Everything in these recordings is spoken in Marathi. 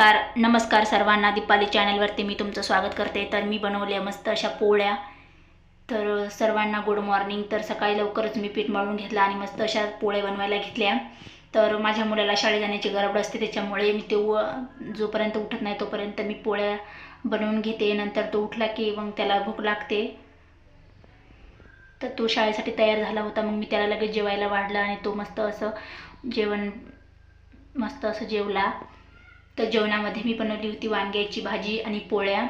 कार नमस्कार सर्वांना. दीपाली चॅनलवरती मी तुमचं स्वागत करते. तर मी बनवल्या मस्त अशा पोळ्या. तर सर्वांना गुड मॉर्निंग तर सकाळी लवकरच मी पीठ मळून घेतलं आणि मस्त अशा पोळ्या बनवायला घेतल्या. तर माझ्या मुलाला शाळेत जाण्याची गरबड असते त्याच्यामुळे मी ते जोपर्यंत उठत नाही तोपर्यंत मी पोळ्या बनवून घेते. नंतर तो उठला की मग त्याला भूक लागते. तर तो शाळेसाठी तयार झाला होता. मग मी त्याला लगेच जेवायला वाढला आणि तो मस्त असं जेवण मस्त असं जेवला. तर जेवणामध्ये मी बनवली होती वांग्याची भाजी आणि पोळ्या.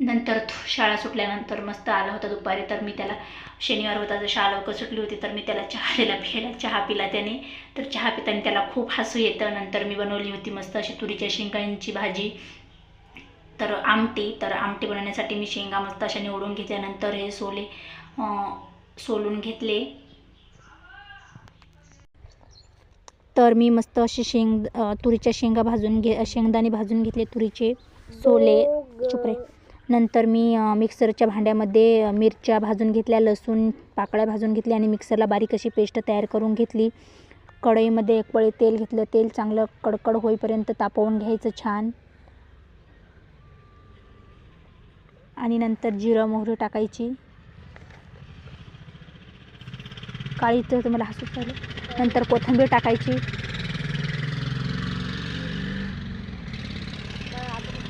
नंतर शाळा सुटल्यानंतर मस्त आला होता दुपारी तर मी त्याला शनिवार होता जर शाळा लवकर सुटली होती तर मी त्याला चहा दिला प्यायला चहा पिला त्याने. तर चहा पिताने त्याला खूप हसू येतं. नंतर मी बनवली होती मस्त अशी तुरीच्या शेंगांची भाजी. तर आमटी तर आमटी बनवण्यासाठी मी शेंगा मस्त अशा निवडून घेतल्यानंतर हे सोले सोलून घेतले. तर मी मस्त असे शेंग तुरीच्या शेंगा भाजून घे शेंगदाणे भाजून घेतले तुरीचे सोले चुपरे. नंतर मी मिक्सरच्या भांड्यामध्ये मिरच्या भाजून घेतल्या लसूण पाकळ्या भाजून घेतल्या आणि मिक्सरला बारीक अशी पेस्ट तयार करून घेतली. कढईमध्ये एक पळी तेल घेतलं तेल चांगलं कडकड होईपर्यंत तापवून घ्यायचं छान. आणि नंतर जिरं मोहरी टाकायची. काळी तर मला हसूच आलं नंतर कोथिंबीर टाकायची.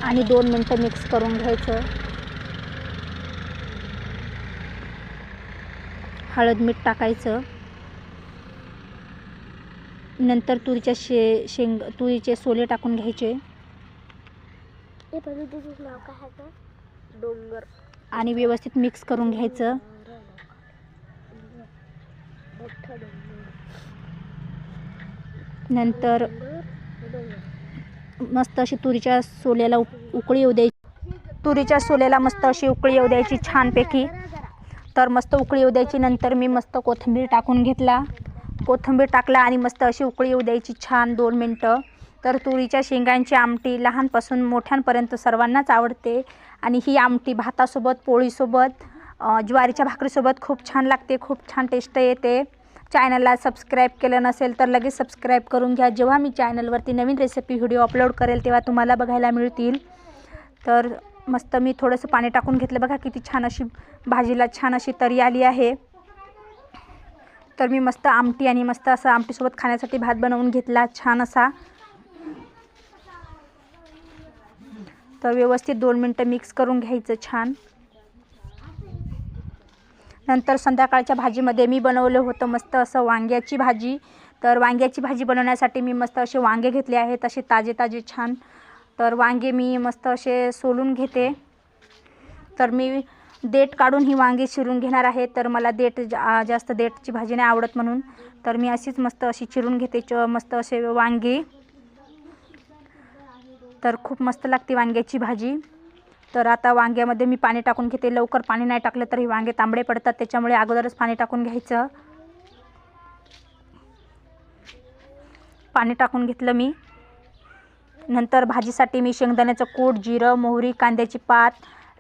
आणि दोन मिनटं मिक्स करून घ्यायचं. हळद मीठ टाकायचं. नंतर तुरीच्या शे शेंग तुरीचे सोले टाकून घ्यायचे. डोंगर. आणि व्यवस्थित मिक्स करून घ्यायचं. नंतर मस्त अशी तुरीच्या सोल्याला उकळी येऊ द्यायची. तुरीच्या सोल्याला मस्त अशी उकळी येऊ द्यायची छानपैकी. तर मस्त उकळी येऊ द्यायची. नंतर मी मस्त कोथिंबीर टाकून घेतला. कोथिंबीर टाकला आणि मस्त अशी उकळी येऊ द्यायची छान दोन मिनटं. तर तुरीच्या शेंगांची आमटी लहानपासून मोठ्यांपर्यंत सर्वांनाच आवडते. आणि ही आमटी भातासोबत पोळीसोबत ज्वारीच्या भाकरीसोबत खूप छान लागते. खूप छान टेस्ट येते. चॅनलला सबस्क्राईब केलं नसेल तर लगेच सबस्क्राईब करून घ्या. जेव्हा मी चॅनलवरती नवीन रेसिपी व्हिडिओ अपलोड करेल तेव्हा तुम्हाला बघायला मिळतील. तर मस्त मी थोडंसं पाणी टाकून घेतलं. बघा किती छान अशी भाजीला छान अशी तरी आली आहे. तर मी मस्त आमटी आणि मस्त असं आमटीसोबत खाण्यासाठी भात बनवून घेतला. छान असा. तर व्यवस्थित दोन मिनटं मिक्स करून घ्यायचं छान. नंतर संध्याकाळच्या भाजीमध्ये मी बनवलं होतं मस्त असं वांग्याची भाजी. तर वांग्याची भाजी बनवण्यासाठी मी मस्त असे वांगे घेतले आहेत असे ताजे ताजे छान. तर वांगे मी मस्त असे सोलून घेते. तर मी देठ काढून ही वांगी चिरून घेणार आहे. तर मला देठ जा जास्त देठची भाजी नाही आवडत म्हणून. तर मी अशीच मस्त अशी चिरून घेते च मस्त असे वांगी. तर खूप मस्त लागते वांग्याची भाजी. तर आता वांग्यामध्ये मी पाणी टाकून घेते. लवकर पाणी नाही टाकलं तरी वांगे तांबडे पडतात. त्याच्यामुळे अगोदरच पाणी टाकून घ्यायचं. पाणी टाकून घेतलं मी. नंतर भाजीसाठी मी शेंगदाण्याचं कूट जिरं मोहरी कांद्याची पात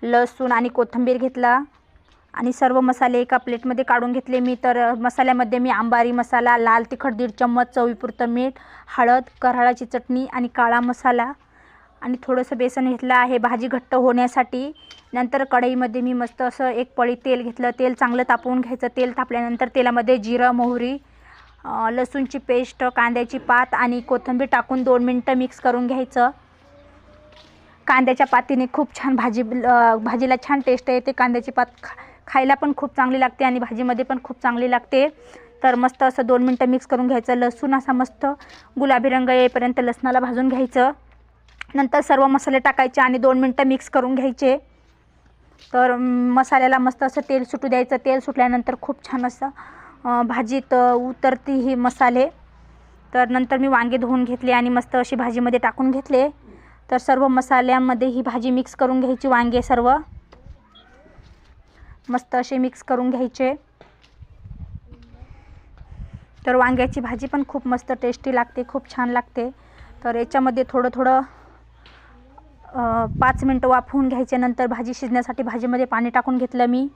लसूण आणि कोथिंबीर घेतला. आणि सर्व मसाले एका प्लेटमध्ये काढून घेतले मी. तर मसाल्यामध्ये मी आंबारी मसाला लाल तिखट दीड चम्मच चवीपुरतं मीठ हळद कराळाची चटणी आणि काळा मसाला. आणि थोडंसं बेसन घेतलं आहे भाजी घट्ट होण्यासाठी. नंतर कढईमध्ये मी मस्त असं एक पळी तेल घेतलं तेल चांगलं तापवून घ्यायचं तेल तापल्यानंतर तेलामध्ये जिरं मोहरी लसूणची पेस्ट कांद्याची पात आणि कोथिंबीर टाकून दोन मिनटं मिक्स करून घ्यायचं. कांद्याच्या पातीने खूप छान भाजी भाजीला छान टेस्ट येते. कांद्याची पात खा खायला पण खूप चांगली लागते आणि भाजीमध्ये पण खूप चांगली लागते. तर मस्त असं दोन मिनटं मिक्स करून घ्यायचं. लसूण असा मस्त गुलाबी रंग येईपर्यंत लसणाला भाजून घ्यायचं. नंतर सर्व मसाले टाकायचे आणि दोन मिनटं मिक्स करून घ्यायचे. तर मसाल्याला मस्त असं तेल सुटू द्यायचं. तेल सुटल्यानंतर खूप छान असं भाजीत उतरती ही मसाले. तर नंतर मी वांगे धुवून घेतले आणि मस्त अशी भाजीमध्ये टाकून घेतले. तर सर्व मसाल्यामध्ये ही भाजी मिक्स करून घ्यायची वांगे सर्व. मस्त असे मिक्स करून घ्यायचे. तर वांग्याची भाजी पण खूप मस्त टेस्टी लागते खूप छान लागते. तर याच्यामध्ये थोडं थोडं पाच मिनटं वाफवून घ्यायचे नंतर भाजी शिजण्यासाठी भाजीमध्ये पाणी टाकून घेतलं मी.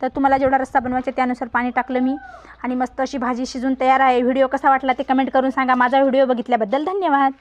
तर तुम्हाला जेवढा रस्सा बनवायचा त्यानुसार पाणी टाकलं मी. आणि मस्त अशी भाजी शिजून तयार आहे. व्हिडिओ कसा वाटला ते कमेंट करून सांगा. माझा व्हिडिओ बघितल्याबद्दल धन्यवाद.